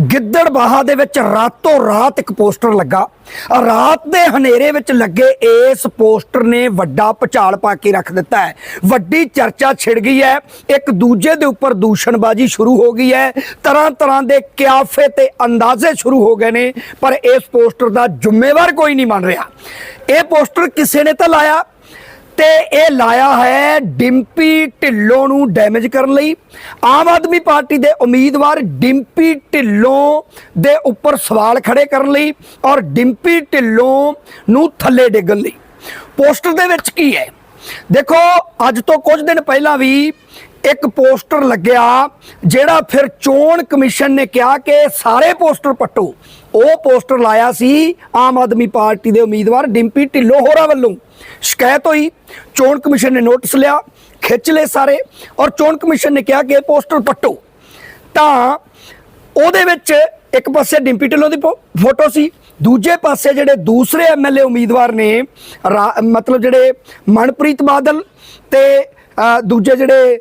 ਗਿੱਦੜਬਾਹਾ ਦੇ ਵਿੱਚ ਰਾਤੋਂ ਰਾਤ ਇੱਕ ਪੋਸਟਰ ਲੱਗਾ। ਰਾਤ ਦੇ ਹਨੇਰੇ ਵਿੱਚ ਲੱਗੇ ਇਸ ਪੋਸਟਰ ਨੇ ਵੱਡਾ ਪਚਾਲ ਪਾ ਕੇ ਰੱਖ ਦਿੱਤਾ ਹੈ। ਵੱਡੀ ਚਰਚਾ ਛਿੜ ਗਈ ਹੈ। ਇੱਕ ਦੂਜੇ ਦੇ ਉੱਪਰ ਦੂਸ਼ਣਬਾਜ਼ੀ ਸ਼ੁਰੂ ਹੋ ਗਈ ਹੈ। ਤਰ੍ਹਾਂ ਤਰ੍ਹਾਂ ਦੇ ਕਿਆਫੇ ਤੇ ਅੰਦਾਜ਼ੇ ਸ਼ੁਰੂ ਹੋ ਗਏ ਨੇ, ਪਰ ਇਸ ਪੋਸਟਰ ਦਾ ਜ਼ਿੰਮੇਵਾਰ ਕੋਈ ਨਹੀਂ ਮੰਨ ਰਿਹਾ। ਇਹ ਪੋਸਟਰ ਕਿਸੇ ਨੇ ਤਾਂ ਲਾਇਆ। ਤੇ ਇਹ ਲਾਇਆ ਹੈ ਡਿੰਪੀ ਢਿੱਲੋਂ ਨੂੰ ਡੈਮੇਜ ਕਰਨ ਲਈ। ਆਮ ਆਦਮੀ ਪਾਰਟੀ ਦੇ ਉਮੀਦਵਾਰ ਡਿੰਪੀ ਢਿੱਲੋਂ ਦੇ ਉੱਪਰ ਸਵਾਲ ਖੜੇ ਕਰਨ ਲਈ ਔਰ ਡਿੰਪੀ ਢਿੱਲੋਂ ਨੂੰ ਥੱਲੇ ਡੇਗਣ ਲਈ। ਪੋਸਟਰ ਦੇ ਵਿੱਚ ਕੀ ਹੈ? ਦੇਖੋ, ਅੱਜ ਤੋਂ ਕੁਝ ਦਿਨ ਪਹਿਲਾਂ ਵੀ ਇੱਕ ਪੋਸਟਰ ਲੱਗਿਆ ਜਿਹੜਾ ਫਿਰ ਚੋਣ ਕਮਿਸ਼ਨ ਨੇ ਕਿਹਾ ਕਿ ਸਾਰੇ ਪੋਸਟਰ ਪੱਟੋ। ਉਹ ਪੋਸਟਰ ਲਾਇਆ ਸੀ ਆਮ ਆਦਮੀ ਪਾਰਟੀ ਦੇ ਉਮੀਦਵਾਰ ਡਿੰਪੀ ਢਿੱਲੋਂ ਹੋਰਾਂ ਵੱਲੋਂ। ਸ਼ਿਕਾਇਤ ਹੋਈ, ਚੋਣ ਕਮਿਸ਼ਨ ਨੇ ਨੋਟਿਸ ਲਿਆ, ਖਿੱਚ ਲਏ ਸਾਰੇ ਔਰ ਚੋਣ ਕਮਿਸ਼ਨ ਨੇ ਕਿਹਾ ਕਿ ਇਹ ਪੋਸਟਰ ਪੱਟੋ। ਤਾਂ ਉਹਦੇ ਵਿੱਚ ਇੱਕ ਪਾਸੇ ਡਿੰਪੀ ਢਿੱਲੋਂ ਦੀ ਫੋ- ਫੋਟੋ ਸੀ, ਦੂਜੇ ਪਾਸੇ ਜਿਹੜੇ ਦੂਸਰੇ ਐਮਐਲਏ ਉਮੀਦਵਾਰ ਨੇ, ਰਾ- ਮਤਲਬ ਜਿਹੜੇ ਮਨਪ੍ਰੀਤ ਬਾਦਲ ਤੇ ਦੂਜੇ ਜਿਹੜੇ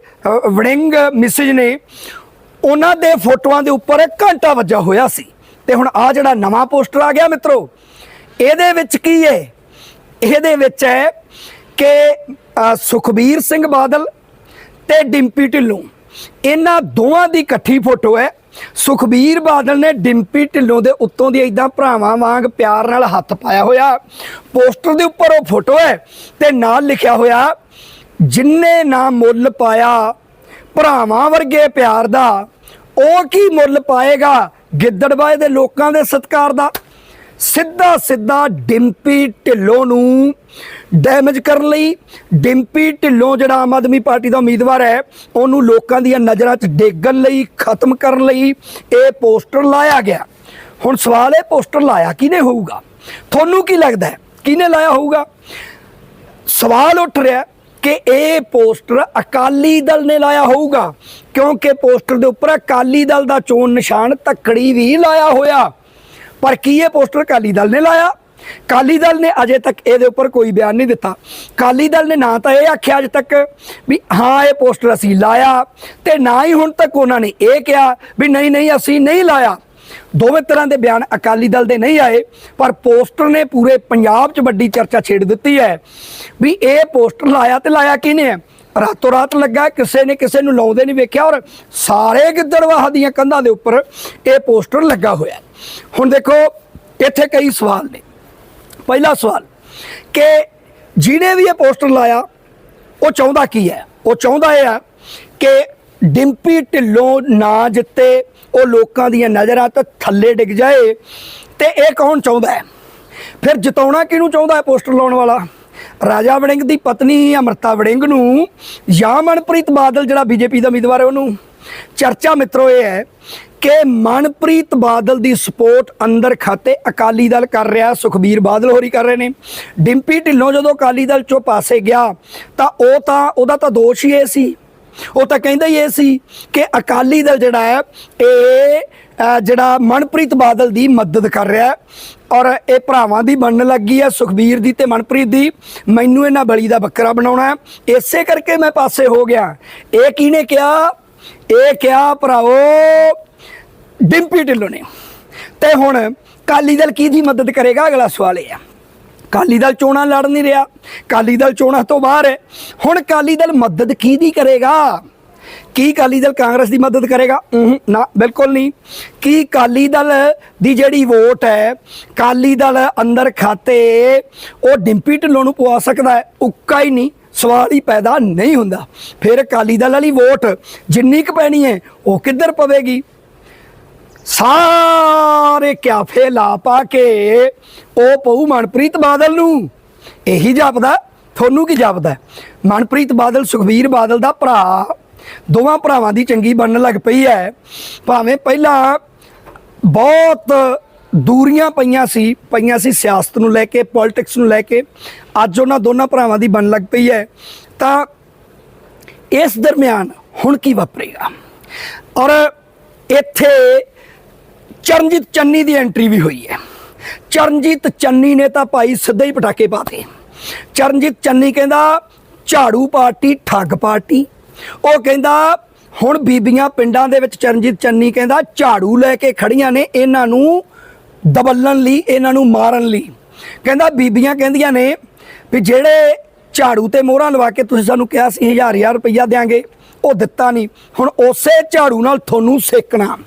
ਵੜਿੰਗ ਮਿਸਜ ਨੇ, ਉਹਨਾਂ ਦੇ ਫੋਟੋਆਂ ਦੇ ਉੱਪਰ ਘੰਟਾ ਵੱਜਾ ਹੋਇਆ ਸੀ। ਤੇ ਹੁਣ ਆ ਜਿਹੜਾ ਨਵਾਂ ਪੋਸਟਰ ਆ ਗਿਆ ਮਿੱਤਰੋ, ਇਹਦੇ ਵਿੱਚ ਕੀ ਹੈ ਇਹਦੇ ਵਿੱਚ ਹੈ ਕਿ ਸੁਖਬੀਰ ਸਿੰਘ ਬਾਦਲ ਤੇ ਡਿੰਪੀ ਢਿੱਲੋਂ। ਇਹਨਾਂ ਦੋਵਾਂ ਦੀ ਇਕੱਠੀ ਫੋਟੋ ਹੈ। ਸੁਖਬੀਰ ਬਾਦਲ ਨੇ ਡਿੰਪੀ ਢਿੱਲੋਂ ਦੇ ਉੱਤੋਂ ਦੀ ਇਦਾਂ ਭਰਾਵਾਂ ਵਾਂਗ ਪਿਆਰ ਨਾਲ ਹੱਥ ਪਾਇਆ ਹੋਇਆ। ਪੋਸਟਰ ਦੇ ਉੱਪਰ ਉਹ ਫੋਟੋ ਹੈ ਤੇ ਨਾਲ ਲਿਖਿਆ ਹੋਇਆ ਜਿੰਨੇ ਨਾ ਮੁੱਲ ਪਾਇਆ, ਭਰਾਵਾਂ ਵਰਗੇ ਪਿਆਰ ਦਾ, ਉਹ ਕੀ ਮੁੱਲ ਪਾਏਗਾ ਗਿੱਦੜਬਾਏ ਦੇ ਲੋਕਾਂ ਦੇ ਸਤਿਕਾਰ ਦਾ? ਸਿੱਧਾ ਸਿੱਧਾ ਡਿੰਪੀ ਢਿੱਲੋਂ ਨੂੰ ਡੈਮੇਜ ਕਰਨ ਲਈ ਡਿੰਪੀ ਢਿੱਲੋਂ ਜਿਹੜਾ ਆਮ ਆਦਮੀ ਪਾਰਟੀ ਦਾ ਉਮੀਦਵਾਰ ਹੈ, ਉਹਨੂੰ ਲੋਕਾਂ ਦੀਆਂ ਨਜ਼ਰਾਂ 'ਚ ਡੇਗਣ ਲਈ, ਖਤਮ ਕਰਨ ਲਈ ਇਹ ਪੋਸਟਰ ਲਾਇਆ ਗਿਆ। ਹੁਣ ਸਵਾਲ ਇਹ ਪੋਸਟਰ ਲਾਇਆ ਕਿਹਨੇ ਹੋਊਗਾ? ਤੁਹਾਨੂੰ ਕੀ ਲੱਗਦਾ ਹੈ? ਕਿਹਨੇ ਲਾਇਆ ਹੋਊਗਾ? ਸਵਾਲ ਉੱਠ ਰਿਹਾ ਕਿ ਇਹ ਪੋਸਟਰ ਅਕਾਲੀ ਦਲ ਨੇ ਲਾਇਆ ਹੋਊਗਾ। ਕਿਉਂਕਿ ਪੋਸਟਰ ਦੇ ਉੱਪਰ ਅਕਾਲੀ ਦਲ ਦਾ ਚੋਣ ਨਿਸ਼ਾਨ ਤੱਕੜੀ ਵੀ ਲਾਇਆ ਹੋਇਆ। ਪਰ ਕੀ ਇਹ ਪੋਸਟਰ ਅਕਾਲੀ ਦਲ ਨੇ ਲਾਇਆ? ਅਕਾਲੀ ਦਲ ਨੇ ਅਜੇ ਤੱਕ ਇਹਦੇ ਉੱਪਰ ਕੋਈ ਬਿਆਨ ਨਹੀਂ ਦਿੱਤਾ। ਅਕਾਲੀ ਦਲ ਨੇ ਨਾ ਤਾਂ ਇਹ ਆਖਿਆ ਅਜੇ ਤੱਕ ਵੀ ਹਾਂ, ਇਹ ਪੋਸਟਰ ਅਸੀਂ ਲਾਇਆ ਤੇ ਨਾ ਹੀ ਹੁਣ ਤੱਕ ਉਹਨਾਂ ਨੇ ਇਹ ਕਿਹਾ ਵੀ ਨਹੀਂ ਨਹੀਂ, ਅਸੀਂ ਨਹੀਂ ਲਾਇਆ। ਦੋਵੇਂ ਤਰ੍ਹਾਂ ਦੇ ਬਿਆਨ ਅਕਾਲੀ ਦਲ ਦੇ ਨਹੀਂ ਆਏ, ਪਰ ਪੋਸਟਰ ਨੇ ਪੂਰੇ ਪੰਜਾਬ 'ਚ ਵੱਡੀ ਚਰਚਾ ਛੇੜ ਦਿੱਤੀ ਹੈ। ਵੀ ਇਹ ਪੋਸਟਰ ਲਾਇਆ ਤੇ ਲਾਇਆ ਕਿਹਨੇ ਹੈ ਰਾਤੋਂ ਰਾਤ ਲੱਗਾ, ਕਿਸੇ ਨੇ ਕਿਸੇ ਨੂੰ ਲਾਉਂਦੇ ਨਹੀਂ ਵੇਖਿਆ ਔਰ ਸਾਰੇ ਗਿੱਦੜਵਾਹ ਦੀਆਂ ਕੰਧਾਂ ਦੇ ਉੱਪਰ ਇਹ ਪੋਸਟਰ ਲੱਗਾ ਹੋਇਆ। ਹੁਣ ਦੇਖੋ, ਇੱਥੇ ਕਈ ਸਵਾਲ ਨੇ। ਪਹਿਲਾ ਸਵਾਲ, ਕਿ ਜਿਹਨੇ ਵੀ ਇਹ ਪੋਸਟਰ ਲਾਇਆ, ਉਹ ਚਾਹੁੰਦਾ ਕੀ ਹੈ? ਉਹ ਚਾਹੁੰਦਾ ਇਹ ਆ ਕਿ ਡਿੰਪੀ ਢਿੱਲੋਂ ਨਾ ਜਿੱਤੇ ਉਹ ਲੋਕਾਂ ਦੀਆਂ ਨਜ਼ਰਾਂ ਤੋਂ ਥੱਲੇ ਡਿੱਗ ਜਾਏ ਤੇ ਇਹ ਕੌਣ ਚਾਹੁੰਦਾ ਹੈ? ਫਿਰ ਜਿਤਾਉਣਾ ਕਿਹਨੂੰ ਚਾਹੁੰਦਾ ਹੈ ਪੋਸਟਰ ਲਾਉਣ ਵਾਲਾ? ਰਾਜਾ ਵੜਿੰਗ ਦੀ ਪਤਨੀ ਅਮਰਤਾ ਵੜਿੰਗ ਨੂੰ ਜਾਂ ਮਨਪ੍ਰੀਤ ਬਾਦਲ, ਜਿਹੜਾ ਬੀਜੇਪੀ ਦਾ ਉਮੀਦਵਾਰ ਹੈ ਉਹਨੂੰ? ਚਰਚਾ ਮਿੱਤਰੋ ਇਹ ਹੈ ਕਿ ਮਨਪ੍ਰੀਤ ਬਾਦਲ ਦੀ ਸਪੋਰਟ ਅੰਦਰ ਖਾਤੇ ਅਕਾਲੀ ਦਲ ਕਰ ਰਿਹਾ, ਸੁਖਬੀਰ ਬਾਦਲ ਹੋਰੀ ਕਰ ਰਹੇ ਨੇ। ਡਿੰਪੀ ਢਿੱਲੋਂ ਜਦੋਂ ਅਕਾਲੀ ਦਲ ਚੋਂ ਪਾਸੇ ਗਿਆ, ਤਾਂ ਉਹ ਤਾਂ, ਉਹਦਾ ਤਾਂ ਦੋਸ਼ ਹੀ ਇਹ ਸੀ ਉਹ ਤਾਂ ਕਹਿੰਦਾ ਹੀ ਇਹ ਸੀ ਕਿ ਅਕਾਲੀ ਦਲ ਜਿਹੜਾ ਹੈ, ਇਹ ਜਿਹੜਾ ਮਨਪ੍ਰੀਤ ਬਾਦਲ ਦੀ ਮਦਦ ਕਰ ਰਿਹਾ ਹੈ ਔਰ ਇਹ ਭਰਾਵਾਂ ਦੀ ਬਣਨ ਲੱਗੀ ਹੈ, ਸੁਖਬੀਰ ਦੀ ਤੇ ਮਨਪ੍ਰੀਤ ਦੀ। ਮੈਨੂੰ ਇਹਨਾਂ ਬਲੀ ਦਾ ਬੱਕਰਾ ਬਣਾਉਣਾ ਹੈ। ਇਸੇ ਕਰਕੇ ਮੈਂ ਪਾਸੇ ਹੋ ਗਿਆ। ਇਹ ਕਿਹਨੇ ਕਿਹਾ? ਇਹ ਕਿਹਾ ਭਰਾਓ ਡਿੰਪੀ ਢਿੱਲੋਂ ਨੇ। ਤੇ ਹੁਣ ਕਾਲੀ ਦਲ ਕਿਹਦੀ ਮਦਦ ਕਰੇਗਾ? ਅਗਲਾ ਸਵਾਲ ਇਹ ਹੈ। ਕਾਲੀ ਦਲ ਚੋਣਾਂ ਲੜ ਨਹੀਂ ਰਿਹਾ। ਕਾਲੀ ਦਲ ਚੋਣਾਂ ਤੋਂ ਬਾਹਰ ਹੈ। ਹੁਣ ਕਾਲੀ ਦਲ ਮਦਦ ਕਿਹਦੀ ਕਰੇਗਾ? ਕੀ ਕਾਲੀ ਦਲ ਕਾਂਗਰਸ ਦੀ ਮਦਦ ਕਰੇਗਾ? ਨਾ, ਬਿਲਕੁਲ ਨਹੀਂ। ਕੀ ਕਾਲੀ ਦਲ ਦੀ ਜਿਹੜੀ ਵੋਟ ਹੈ ਕਾਲੀ ਦਲ ਅੰਦਰ ਖਾਤੇ, ਉਹ ਡਿੰਪੀ ਢਿੱਲੋਂ ਨੂੰ ਪਵਾ ਸਕਦਾ ਹੈ। ਉੱਕਾ ਹੀ ਨਹੀਂ, ਸਵਾਲ ਹੀ ਪੈਦਾ ਨਹੀਂ ਹੁੰਦਾ। ਫਿਰ ਕਾਲੀ ਦਲ ਵਾਲੀ ਵੋਟ ਜਿੰਨੀ ਕੁ ਪੈਣੀ ਹੈ, ਉਹ ਕਿੱਧਰ ਪਵੇਗੀ? ਸਾਰੇ ਕਿਆਫੇ ਲਾ ਪਾ ਕੇ, ਉਹ ਪਊ ਮਨਪ੍ਰੀਤ ਬਾਦਲ ਨੂੰ। ਇਹੀ ਜਾਪਦਾ, ਤੁਹਾਨੂੰ ਕੀ ਜਾਪਦਾ? ਮਨਪ੍ਰੀਤ ਬਾਦਲ, ਸੁਖਬੀਰ ਬਾਦਲ ਦਾ ਭਰਾ, ਦੋਵਾਂ ਭਰਾਵਾਂ ਦੀ ਚੰਗੀ ਬਣਨ ਲੱਗ ਪਈ ਹੈ ਭਾਵੇਂ ਪਹਿਲਾਂ ਬਹੁਤ ਦੂਰੀਆਂ ਪਈਆਂ ਸੀ ਪਈਆਂ ਸੀ ਸਿਆਸਤ ਨੂੰ ਲੈ ਕੇ ਪੋਲਿਟਿਕਸ ਨੂੰ ਲੈ ਕੇ, ਅੱਜ ਉਹਨਾਂ ਦੋਨਾਂ ਭਰਾਵਾਂ ਦੀ ਬਣਨ ਲੱਗ ਪਈ ਹੈ ਤਾਂ ਇਸ ਦਰਮਿਆਨ ਹੁਣ ਕੀ ਵਾਪਰੇਗਾ? ਔਰ ਇੱਥੇ ਚਰਨਜੀਤ ਚੰਨੀ ਦੀ ਐਂਟਰੀ ਵੀ ਹੋਈ ਹੈ। ਚਰਨਜੀਤ ਚੰਨੀ ਨੇ ਤਾਂ ਭਾਈ ਸਿੱਧੇ ਹੀ ਪਟਾਕੇ ਪਾਤੇ ਚਰਨਜੀਤ ਚੰਨੀ ਕਹਿੰਦਾ, ਝਾੜੂ ਪਾਰਟੀ, ਠੱਗ ਪਾਰਟੀ। ਉਹ ਕਹਿੰਦਾ, ਹੁਣ ਬੀਬੀਆਂ ਪਿੰਡਾਂ ਦੇ ਵਿੱਚ ਚਰਨਜੀਤ ਚੰਨੀ ਕਹਿੰਦਾ, ਝਾੜੂ ਲੈ ਕੇ ਖੜੀਆਂ ਨੇ ਇਹਨਾਂ ਨੂੰ ਦਬਲਣ ਲਈ, ਇਹਨਾਂ ਨੂੰ ਮਾਰਨ ਲਈ। ਕਹਿੰਦਾ, ਬੀਬੀਆਂ ਕਹਿੰਦੀਆਂ ਨੇ ਵੀ ਜਿਹੜੇ ਝਾੜੂ ਤੇ ਮੋਹਰਾਂ ਲਵਾ ਕੇ ਤੁਸੀਂ ਸਾਨੂੰ ਕਿਹਾ ਸੀ ਹਜ਼ਾਰ ਹਜ਼ਾਰ ਰੁਪਈਆ ਦੇਾਂਗੇ ਉਹ ਦਿੱਤਾ ਨਹੀਂ। ਹੁਣ ਉਸੇ ਝਾੜੂ ਨਾਲ ਤੁਹਾਨੂੰ ਸੇਕਣਾ।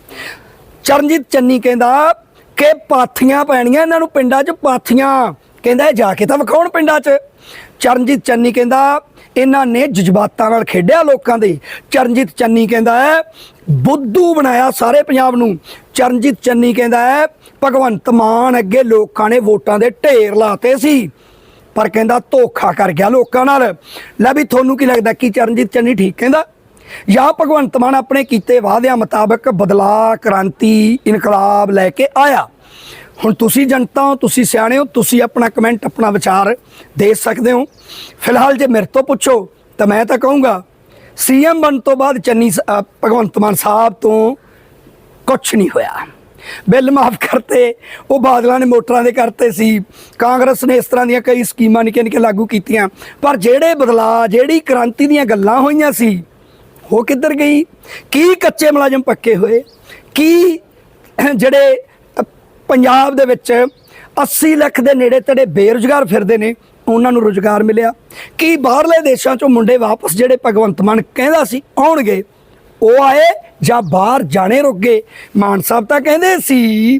ਚਰਨਜੀਤ ਚੰਨੀ ਕਹਿੰਦਾ ਕਿ ਪਾਥੀਆਂ ਪੈਣੀਆਂ ਇਹਨਾਂ ਨੂੰ ਪਿੰਡਾਂ 'ਚ ਪਾਥੀਆਂ। ਕਹਿੰਦਾ ਜਾ ਕੇ ਤਾਂ ਵਿਖਾਉਣ ਪਿੰਡਾਂ 'ਚ। ਚਰਨਜੀਤ ਚੰਨੀ ਕਹਿੰਦਾ ਇਹਨਾਂ ਨੇ ਜਜ਼ਬਾਤਾਂ ਨਾਲ ਖੇਡਿਆ ਲੋਕਾਂ ਦੇ। ਚਰਨਜੀਤ ਚੰਨੀ ਕਹਿੰਦਾ ਹੈ, ਬੁੱਧੂ ਬਣਾਇਆ ਸਾਰੇ ਪੰਜਾਬ ਨੂੰ। ਚਰਨਜੀਤ ਚੰਨੀ ਕਹਿੰਦਾ ਹੈ, ਭਗਵੰਤ ਮਾਨ ਅੱਗੇ ਲੋਕਾਂ ਨੇ ਵੋਟਾਂ ਦੇ ਢੇਰ ਲਾਤੇ ਸੀ। ਪਰ ਕਹਿੰਦਾ ਧੋਖਾ ਕਰ ਗਿਆ ਲੋਕਾਂ ਨਾਲ। ਲੈ ਵੀ ਤੁਹਾਨੂੰ ਕੀ ਲੱਗਦਾ, ਕਿ ਚਰਨਜੀਤ ਚੰਨੀ ਠੀਕ ਕਹਿੰਦਾ? ਜਾਂ ਭਗਵੰਤ ਮਾਨ ਆਪਣੇ ਕੀਤੇ ਵਾਅਦਿਆਂ ਮੁਤਾਬਕ ਬਦਲਾਅ, ਕ੍ਰਾਂਤੀ, ਇਨਕਲਾਬ ਲੈ ਕੇ ਆਇਆ। ਹੁਣ ਤੁਸੀਂ ਜਨਤਾ ਹੋ, ਤੁਸੀਂ ਸਿਆਣੇ ਹੋ, ਤੁਸੀਂ ਆਪਣਾ ਕਮੈਂਟ, ਆਪਣਾ ਵਿਚਾਰ ਦੇ ਸਕਦੇ ਹੋ। ਫਿਲਹਾਲ ਜੇ ਮੇਰੇ ਤੋਂ ਪੁੱਛੋ, ਤਾਂ ਮੈਂ ਤਾਂ ਕਹੂੰਗਾ, ਸੀਐਮ ਬਣ ਤੋਂ ਬਾਅਦ ਚੰਨੀ ਸ- ਭਗਵੰਤ ਮਾਨ ਸਾਹਿਬ ਤੋਂ ਕੁਛ ਨਹੀਂ ਹੋਇਆ। ਬਿੱਲ ਮਾਫ ਕਰਤੇ, ਉਹ ਬਾਦਲਾਂ ਨੇ ਮੋਟਰਾਂ ਦੇ ਕਰਤੇ ਸੀ। ਕਾਂਗਰਸ ਨੇ ਇਸ ਤਰ੍ਹਾਂ ਦੀਆਂ ਕਈ ਸਕੀਮਾਂ ਨਿੱਕੇ ਨਿੱਕੇ ਲਾਗੂ ਕੀਤੀਆਂ। ਪਰ ਜਿਹੜੇ ਬਦਲਾਅ, ਜਿਹੜੀ ਕ੍ਰਾਂਤੀ ਦੀਆਂ ਗੱਲਾਂ ਹੋਈਆਂ ਸੀ ਉਹ ਕਿੱਧਰ ਗਈ? ਕੀ ਕੱਚੇ ਮੁਲਾਜ਼ਮ ਪੱਕੇ ਹੋਏ? ਕੀ ਜਿਹੜੇ ਪੰਜਾਬ ਦੇ ਵਿੱਚ 80 ਲੱਖ ਦੇ ਨੇੜੇ ਤੇੜੇ ਬੇਰੁਜ਼ਗਾਰ ਫਿਰਦੇ ਨੇ, ਉਹਨਾਂ ਨੂੰ ਰੁਜ਼ਗਾਰ ਮਿਲਿਆ? ਕੀ ਬਾਹਰਲੇ ਦੇਸ਼ਾਂ ਚੋਂ ਮੁੰਡੇ ਵਾਪਸ ਜਿਹੜੇ ਭਗਵੰਤ ਮਾਨ ਕਹਿੰਦਾ ਸੀ ਆਉਣਗੇ, ਉਹ ਆਏ ਜਾਂ ਬਾਹਰ ਜਾਣੇ ਰੁਕ ਗਏ? ਮਾਨ ਸਾਹਿਬ ਤਾਂ ਕਹਿੰਦੇ ਸੀ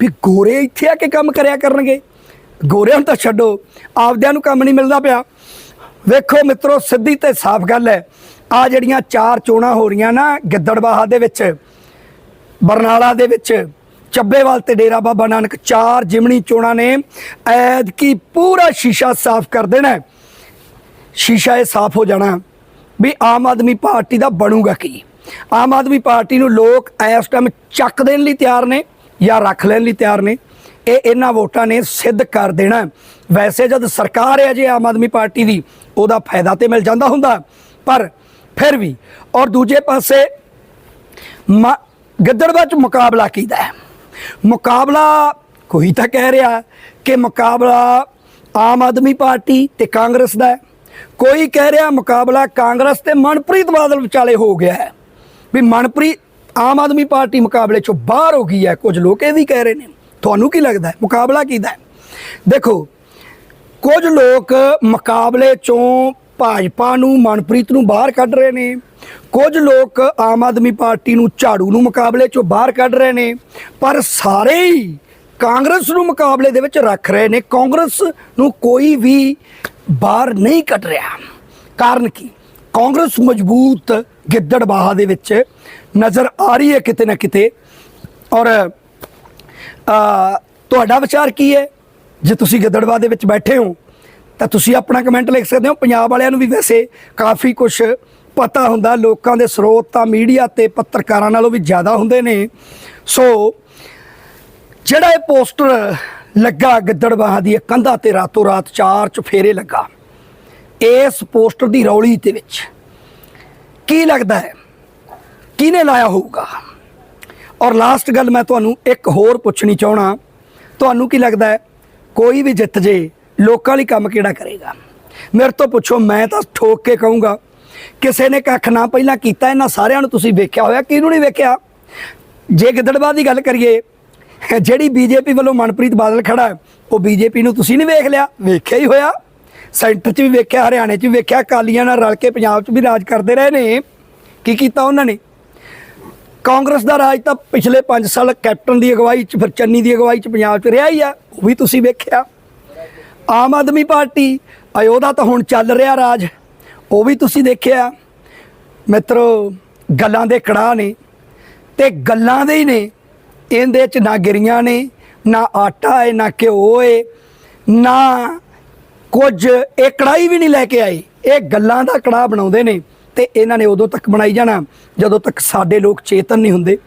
ਵੀ ਗੋਰੇ ਇੱਥੇ ਆ ਕੇ ਕੰਮ ਕਰਿਆ ਕਰਨਗੇ। ਗੋਰਿਆਂ ਨੂੰ ਤਾਂ ਛੱਡੋ, ਆਪਦਿਆਂ ਨੂੰ ਕੰਮ ਨਹੀਂ ਮਿਲਦਾ ਪਿਆ। ਵੇਖੋ ਮਿੱਤਰੋ, ਸਿੱਧੀ ਤੇ ਸਾਫ਼ ਗੱਲ ਹੈ ਆ ਜਿਹੜੀਆਂ ਚਾਰ ਚੋਣਾਂ ਹੋ ਰਹੀਆਂ ਨਾ ਗਿੱਦੜਬਾਹਾ ਦੇ ਵਿੱਚ, ਬਰਨਾਲਾ ਦੇ ਵਿੱਚ, ਚੱਬੇਵਾਲ ਤੇ ਡੇਰਾ ਬਾਬਾ ਨਾਨਕ, ਚਾਰ ਜਿਮਣੀ ਚੋਣਾਂ ਨੇ ਐਦ ਕੀ ਪੂਰਾ ਸ਼ੀਸ਼ਾ ਸਾਫ਼ ਕਰ ਦੇਣਾ ਸ਼ੀਸ਼ਾ ਇਹ ਸਾਫ਼ ਹੋ ਜਾਣਾ ਵੀ ਆਮ ਆਦਮੀ ਪਾਰਟੀ ਦਾ ਬਣੂਗਾ ਕੀ। ਆਮ ਆਦਮੀ ਪਾਰਟੀ ਨੂੰ ਲੋਕ ਇਸ ਟਾਈਮ ਚੱਕ ਦੇਣ ਲਈ ਤਿਆਰ ਨੇ ਜਾਂ ਰੱਖ ਲੈਣ ਲਈ ਤਿਆਰ ਨੇ। ਇਹ ਇਹਨਾਂ ਵੋਟਾਂ ਨੇ ਸਿੱਧ ਕਰ ਦੇਣਾ ਵੈਸੇ ਜਦ ਸਰਕਾਰ ਹੈ ਜੇ ਆਮ ਆਦਮੀ ਪਾਰਟੀ ਦੀ, ਉਹਦਾ ਫਾਇਦਾ ਤੇ ਮਿਲ ਜਾਂਦਾ ਹੁੰਦਾ, ਪਰ ਫਿਰ ਵੀ ਔਰ ਦੂਜੇ ਪਾਸੇ ਮ- ਗਿੱਦੜਬਾਹ ਚ ਮੁਕਾਬਲਾ ਕੀਤਾ ਹੈ। ਮੁਕਾਬਲਾ ਕੋਈ ਤਾਂ ਕਹਿ ਰਿਹਾ ਕਿ ਮੁਕਾਬਲਾ ਆਮ ਆਦਮੀ ਪਾਰਟੀ ਤੇ ਕਾਂਗਰਸ ਦਾ ਹੈ। ਕੋਈ ਕਹਿ ਰਿਹਾ ਮੁਕਾਬਲਾ ਕਾਂਗਰਸ ਤੇ ਮਨਪ੍ਰੀਤ ਬਾਦਲ ਵਿਚਾਲੇ ਹੋ ਗਿਆ ਹੈ। ਵੀ ਮਨਪ੍ਰੀਤ, ਆਮ ਆਦਮੀ ਪਾਰਟੀ ਮੁਕਾਬਲੇ ਚੋਂ ਬਾਹਰ ਹੋ ਗਈ ਹੈ। ਕੁਝ ਲੋਕ ਇਹ ਵੀ ਕਹਿ ਰਹੇ ਨੇ। ਤੁਹਾਨੂੰ ਕੀ ਲੱਗਦਾ ਹੈ? ਮੁਕਾਬਲਾ ਕਿਹਦਾ ਹੈ? ਦੇਖੋ, ਕੁਝ ਲੋਕ ਮੁਕਾਬਲੇ ਚੋਂ ਭਾਜਪਾ ਨੂੰ, ਮਨਪ੍ਰੀਤ ਨੂੰ ਬਾਹਰ ਕੱਢ ਰਹੇ ਨੇ। ਕੁਝ ਲੋਕ ਆਮ ਆਦਮੀ ਪਾਰਟੀ ਨੂੰ ਝਾੜੂ ਨੂੰ ਮੁਕਾਬਲੇ ਚੋਂ ਬਾਹਰ ਕੱਢ ਰਹੇ ਨੇ, ਪਰ ਸਾਰੇ ਹੀ ਕਾਂਗਰਸ ਨੂੰ ਮੁਕਾਬਲੇ ਦੇ ਵਿੱਚ ਰੱਖ ਰਹੇ ਨੇ। ਕਾਂਗਰਸ ਨੂੰ ਕੋਈ ਵੀ ਬਾਹਰ ਨਹੀਂ ਕੱਢ ਰਿਹਾ। ਕਾਰਨ ਕੀ? ਕਾਂਗਰਸ ਮਜ਼ਬੂਤ ਗਿੱਦੜਬਾਹਾ ਦੇ ਵਿੱਚ ਨਜ਼ਰ ਆ ਰਹੀ ਹੈ ਕਿਤੇ ਨਾ ਕਿਤੇ। ਔਰ ਤੁਹਾਡਾ ਵਿਚਾਰ ਕੀ ਹੈ? ਜੇ ਤੁਸੀਂ ਗਿੱਦੜਬਾਹ ਦੇ ਵਿੱਚ ਬੈਠੇ ਹੋ ਤਾਂ ਤੁਸੀਂ ਆਪਣਾ ਕਮੈਂਟ ਲਿਖ ਸਕਦੇ ਹੋ। ਪੰਜਾਬ ਵਾਲਿਆਂ ਨੂੰ ਵੀ ਵੈਸੇ ਕਾਫੀ ਕੁਝ ਪਤਾ ਹੁੰਦਾ। ਲੋਕਾਂ ਦੇ ਸਰੋਤ ਤਾਂ ਮੀਡੀਆ ਤੇ ਪੱਤਰਕਾਰਾਂ ਨਾਲੋਂ ਵੀ ਜ਼ਿਆਦਾ ਹੁੰਦੇ ਨੇ। ਸੋ, ਜਿਹੜਾ ਇਹ ਪੋਸਟਰ ਲੱਗਾ ਗਿੱਦੜਬਾਹ ਦੀ ਕੰਧਾ ਤੇ ਰਾਤੋਂ ਰਾਤ ਚਾਰ ਚਫੇਰੇ ਲੱਗਾ। ਇਸ ਪੋਸਟਰ ਦੀ ਰੌਲੀ ਦੇ ਵਿੱਚ ਕੀ ਲੱਗਦਾ ਹੈ? ਕਿਹਨੇ ਲਾਇਆ ਹੋਊਗਾ? ਔਰ ਲਾਸਟ ਗੱਲ ਮੈਂ ਤੁਹਾਨੂੰ ਇੱਕ ਹੋਰ ਪੁੱਛਣੀ ਚਾਹਣਾ ਤੁਹਾਨੂੰ ਕੀ ਲੱਗਦਾ ਹੈ? ਕੋਈ ਵੀ ਜਿੱਤ ਜੇ ਲੋਕਾਂ ਲਈ ਕੰਮ ਕਿਹੜਾ ਕਰੇਗਾ? ਮੇਰੇ ਤੋਂ ਪੁੱਛੋ ਮੈਂ ਤਾਂ ਠੋਕ ਕੇ ਕਹੂੰਗਾ ਕਿਸੇ ਨੇ ਕੱਖ ਨਾ ਪਹਿਲਾਂ ਕੀਤਾ ਇਹਨਾਂ ਸਾਰਿਆਂ ਨੂੰ ਤੁਸੀਂ ਵੇਖਿਆ ਹੋਇਆ ਕਿਹਨੂੰ ਨਹੀਂ ਵੇਖਿਆ? ਜੇ ਗਿੱਦੜਬਾਹ ਦੀ ਗੱਲ ਕਰੀਏ ਜਿਹੜੀ ਬੀਜੇਪੀ ਵੱਲੋਂ ਮਨਪ੍ਰੀਤ ਬਾਦਲ ਖੜਾ ਹੈ, ਉਹ ਬੀਜੇਪੀ ਨੂੰ ਤੁਸੀਂ ਨਹੀਂ ਵੇਖ ਲਿਆ ਵੇਖਿਆ ਹੀ ਹੋਇਆ। ਸੈਂਟਰ 'ਚ ਵੀ ਵੇਖਿਆ ਹਰਿਆਣੇ 'ਚ ਵੀ ਵੇਖਿਆ ਕਾਲੀਆਂ ਨਾਲ ਰਲ ਕੇ ਪੰਜਾਬ 'ਚ ਵੀ ਰਾਜ ਕਰਦੇ ਰਹੇ ਨੇ। ਕੀ ਕੀਤਾ ਉਹਨਾਂ ਨੇ? ਕਾਂਗਰਸ ਦਾ ਰਾਜ ਤਾਂ ਪਿਛਲੇ 5 ਸਾਲ ਕੈਪਟਨ ਦੀ ਅਗਵਾਈ 'ਚ ਫਿਰ ਚੰਨੀ ਦੀ ਅਗਵਾਈ 'ਚ ਪੰਜਾਬ 'ਚ ਰਿਹਾ ਹੀ ਆ ਉਹ ਵੀ ਤੁਸੀਂ ਵੇਖਿਆ। ਆਮ ਆਦਮੀ ਪਾਰਟੀ ਅਯੋਧਾ ਤਾਂ ਹੁਣ ਚੱਲ ਰਿਹਾ ਰਾਜ, ਉਹ ਵੀ ਤੁਸੀਂ ਦੇਖਿਆ। ਮਿੱਤਰੋ, ਗੱਲਾਂ ਦੇ ਕੜਾਹ ਨੇ ਤੇ ਗੱਲਾਂ ਦੇ ਹੀ ਨੇ। ਇਹਦੇ 'ਚ ਨਾ ਗਿਰੀਆਂ ਨੇ, ਨਾ ਆਟਾ ਹੈ, ਨਾ ਘਿਓ ਹੈ, ਨਾ ਕੁਝ। ਇਹ ਕੜਾਈ ਵੀ ਨਹੀਂ ਲੈ ਕੇ ਆਏ। ਇਹ ਗੱਲਾਂ ਦਾ ਕੜਾਹ ਬਣਾਉਂਦੇ ਨੇ। ਤੇ ਇਹਨਾਂ ਨੇ ਉਦੋਂ ਤੱਕ ਬਣਾਈ ਜਾਣਾ। ਜਦੋਂ ਤੱਕ ਸਾਡੇ ਲੋਕ ਚੇਤਨ ਨਹੀਂ ਹੁੰਦੇ,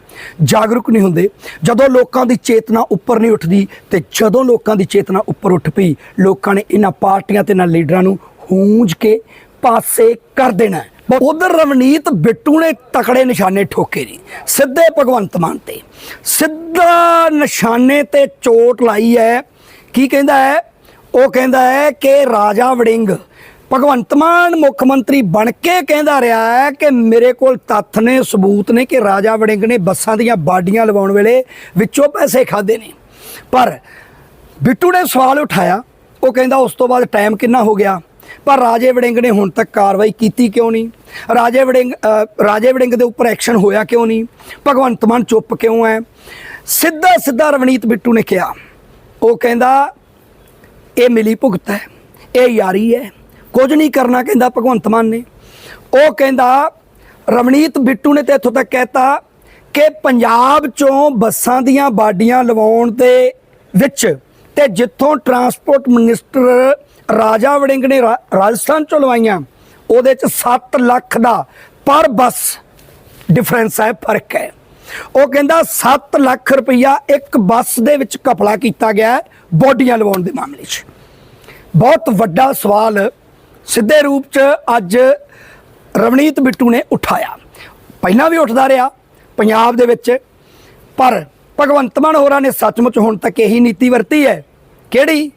ਜਾਗਰੂਕ ਨਹੀਂ ਹੁੰਦੇ, ਜਦੋਂ ਲੋਕਾਂ ਦੀ ਚੇਤਨਾ ਉੱਪਰ ਨਹੀਂ ਉੱਠਦੀ ਤੇ ਜਦੋਂ ਲੋਕਾਂ ਦੀ ਚੇਤਨਾ ਉੱਪਰ ਉੱਠ ਪਈ, ਲੋਕਾਂ ਨੇ ਇਹਨਾਂ ਪਾਰਟੀਆਂ ਤੇ ਇਹਨਾਂ ਲੀਡਰਾਂ ਨੂੰ ਹੂੰਜ ਕੇ ਪਾਸੇ ਕਰ ਦੇਣਾ ਹੈ। ਉਧਰ ਰਵਨੀਤ ਬਿੱਟੂ ਨੇ ਤਕੜੇ ਨਿਸ਼ਾਨੇ ਠੋਕੇ ਨੇ ਸਿੱਧੇ ਭਗਵੰਤ ਮਾਨ ਤੇ। ਸਿੱਧਾ ਨਿਸ਼ਾਨੇ ਤੇ ਚੋਟ ਲਾਈ ਹੈ। ਕੀ ਕਹਿੰਦਾ ਹੈ? ਉਹ ਕਹਿੰਦਾ ਹੈ ਕਿ ਰਾਜਾ ਵੜਿੰਗ ਭਗਵੰਤ ਮਾਨ ਮੁੱਖ ਮੰਤਰੀ ਬਣ ਕੇ ਕਹਿੰਦਾ ਰਿਹਾ ਹੈ ਕਿ ਮੇਰੇ ਕੋਲ ਤੱਥ ਨੇ, ਸਬੂਤ ਨੇ ਕਿ ਰਾਜਾ ਵੜਿੰਗ ਨੇ ਬੱਸਾਂ ਦੀਆਂ ਬਾਡੀਆਂ ਲਵਾਉਣ ਵੇਲੇ ਵਿੱਚੋਂ ਪੈਸੇ ਖਾਦੇ ਨੇ। ਪਰ ਬਿੱਟੂ ਨੇ ਸਵਾਲ ਉਠਾਇਆ। ਉਹ ਕਹਿੰਦਾ ਉਸ ਤੋਂ ਬਾਅਦ ਟਾਈਮ ਕਿੰਨਾ ਹੋ ਗਿਆ? ਪਰ ਰਾਜੇ ਵੜਿੰਗ ਨੇ ਹੁਣ ਤੱਕ ਕਾਰਵਾਈ ਕੀਤੀ ਕਿਉਂ ਨਹੀਂ? ਰਾਜੇ ਵੜਿੰਗ ਰਾਜੇ ਵੜਿੰਗ ਦੇ ਉੱਪਰ ਐਕਸ਼ਨ ਹੋਇਆ ਕਿਉਂ ਨਹੀਂ? ਭਗਵੰਤ ਮਾਨ ਚੁੱਪ ਕਿਉਂ ਹੈ? ਸਿੱਧਾ ਸਿੱਧਾ ਰਵਨੀਤ ਬਿੱਟੂ ਨੇ ਕਿਹਾ। ਉਹ ਕਹਿੰਦਾ, ਇਹ ਮਿਲੀ ਭੁਗਤ ਹੈ, ਇਹ ਯਾਰੀ ਹੈ ਕੁਝ ਨਹੀਂ ਕਰਨਾ ਕਹਿੰਦਾ ਭਗਵੰਤ ਮਾਨ ਨੇ। ਉਹ ਕਹਿੰਦਾ, ਰਵਨੀਤ ਬਿੱਟੂ ਨੇ ਤੇ ਇੱਥੋਂ ਤੱਕ ਕਹਿਤਾ ਕਿ ਪੰਜਾਬ ਚੋਂ ਬੱਸਾਂ ਦੀਆਂ ਬਾਡੀਆਂ ਲਵਾਉਣ ਦੇ ਵਿੱਚ ਤੇ ਜਿੱਥੋਂ ਟਰਾਂਸਪੋਰਟ ਮਿਨਿਸਟਰ ਰਾਜਾ ਵੜਿੰਗ ਨੇ ਰਾਜਸਥਾਨ ਚੋਂ ਲਵਾਈਆਂ, ਉਹਦੇ ਚ 7 ਲੱਖ ਦਾ ਪਰ ਬੱਸ ਡਿਫਰੈਂਸ ਹੈ, ਫ਼ਰਕ ਹੈ। ਉਹ ਕਹਿੰਦਾ 7 ਲੱਖ ਰੁਪਈਆ ਇੱਕ ਬੱਸ ਦੇ ਵਿੱਚ ਕਪਲਾ ਕੀਤਾ ਗਿਆ ਬੋਡੀਆਂ ਲਵਾਉਣ ਦੇ ਮਾਮਲੇ 'ਚ। ਬਹੁਤ ਵੱਡਾ ਸਵਾਲ ਸਿੱਧੇ ਰੂਪ 'ਚ ਅੱਜ ਰਵਨੀਤ ਬਿੱਟੂ ਨੇ ਉਠਾਇਆ। ਪਹਿਲਾਂ ਵੀ ਉੱਠਦਾ ਰਿਹਾ ਪੰਜਾਬ ਦੇ ਵਿੱਚ, ਪਰ ਭਗਵੰਤ ਮਾਨ ਹੋਰਾਂ ਨੇ ਸੱਚਮੁੱਚ ਹੁਣ ਤੱਕ ਇਹੀ ਨੀਤੀ ਵਰਤੀ ਹੈ। ਕਿਹੜੀ?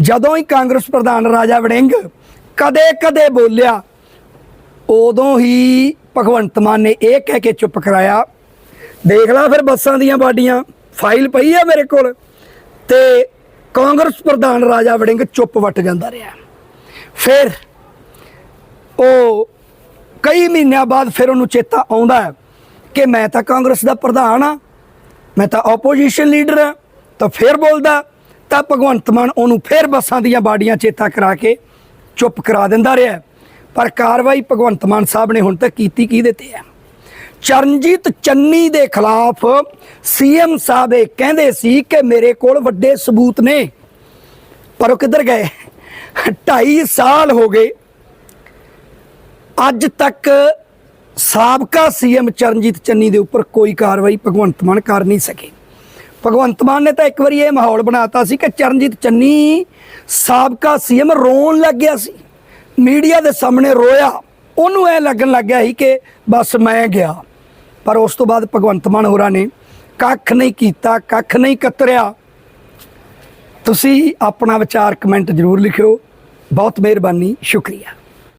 ਜਦੋਂ ਹੀ ਕਾਂਗਰਸ ਪ੍ਰਧਾਨ ਰਾਜਾ ਵੜਿੰਗ ਕਦੇ-ਕਦੇ ਬੋਲਿਆ, ਉਦੋਂ ਹੀ ਭਗਵੰਤ ਮਾਨ ਨੇ ਇਹ ਕਹਿ ਕੇ ਚੁੱਪ ਕਰਾਇਆ, ਦੇਖ ਲੈ ਫਿਰ ਬੱਸਾਂ ਦੀਆਂ ਬਾਡੀਆਂ, ਫਾਈਲ ਪਈ ਹੈ ਮੇਰੇ ਕੋਲ। ਤੇ ਕਾਂਗਰਸ ਪ੍ਰਧਾਨ ਰਾਜਾ ਵੜਿੰਗ ਚੁੱਪ ਵੱਟ ਜਾਂਦਾ ਰਿਹਾ। ਫਿਰ ਉਹ ਕਈ ਮਹੀਨਿਆਂ ਬਾਅਦ ਫਿਰ ਉਹਨੂੰ ਚੇਤਾ ਆਉਂਦਾ ਹੈ ਕਿ ਮੈਂ ਤਾਂ ਕਾਂਗਰਸ ਦਾ ਪ੍ਰਧਾਨ ਆ ਮੈਂ ਤਾਂ ਆਪੋਜੀਸ਼ਨ ਲੀਡਰ ਆ ਤਾਂ ਫਿਰ ਬੋਲਦਾ, ਤਾਂ ਭਗਵੰਤ ਮਾਨ ਉਹਨੂੰ ਫਿਰ ਬੱਸਾਂ ਦੀਆਂ ਬਾਡੀਆਂ ਚੇਤਾ ਕਰਾ ਕੇ ਚੁੱਪ ਕਰਾ ਦਿੰਦਾ ਰਿਹਾ ਪਰ ਕਾਰਵਾਈ ਭਗਵੰਤ ਮਾਨ ਸਾਹਿਬ ਨੇ ਹੁਣ ਤੱਕ ਕੀਤੀ ਕਿਹਦੇ ਤੇ ਹੈ? ਚਰਨਜੀਤ ਚੰਨੀ ਦੇ ਖਿਲਾਫ ਸੀਐਮ ਸਾਹਿਬ ਇਹ ਕਹਿੰਦੇ ਸੀ ਕਿ ਮੇਰੇ ਕੋਲ ਵੱਡੇ ਸਬੂਤ ਨੇ, ਪਰ ਉਹ ਕਿੱਧਰ ਗਏ? 2.5 ਸਾਲ ਹੋ ਗਏ। ਅੱਜ ਤੱਕ ਸਾਬਕਾ ਸੀਐਮ ਚਰਨਜੀਤ ਚੰਨੀ ਦੇ ਉੱਪਰ ਕੋਈ ਕਾਰਵਾਈ ਭਗਵੰਤ ਮਾਨ ਕਰ ਨਹੀਂ ਸਕੇ। ਭਗਵੰਤ ਮਾਨ ਨੇ ਤਾਂ ਇੱਕ ਵਾਰੀ ਇਹ ਮਾਹੌਲ ਬਣਾਤਾ ਸੀ ਕਿ ਚਰਨਜੀਤ ਚੰਨੀ ਸਾਬਕਾ ਸੀਐਮ ਰੋਣ ਲੱਗ ਗਿਆ ਸੀ। ਮੀਡੀਆ ਦੇ ਸਾਹਮਣੇ ਰੋਇਆ। ਉਹਨੂੰ ਐ ਲੱਗਣ ਲੱਗ ਗਿਆ ਸੀ ਕਿ ਬਸ ਮੈਂ ਗਿਆ। ਪਰ ਉਸ ਤੋਂ ਬਾਅਦ ਭਗਵੰਤ ਮਾਨ ਹੋਰਾਂ ਨੇ ਕੱਖ ਨਹੀਂ ਕੀਤਾ, ਕੱਖ ਨਹੀਂ ਕਤਰਿਆ। ਤੁਸੀਂ ਆਪਣਾ ਵਿਚਾਰ ਕਮੈਂਟ ਜ਼ਰੂਰ ਲਿਖਿਓ। ਬਹੁਤ ਮਿਹਰਬਾਨੀ ਸ਼ੁਕਰੀਆ।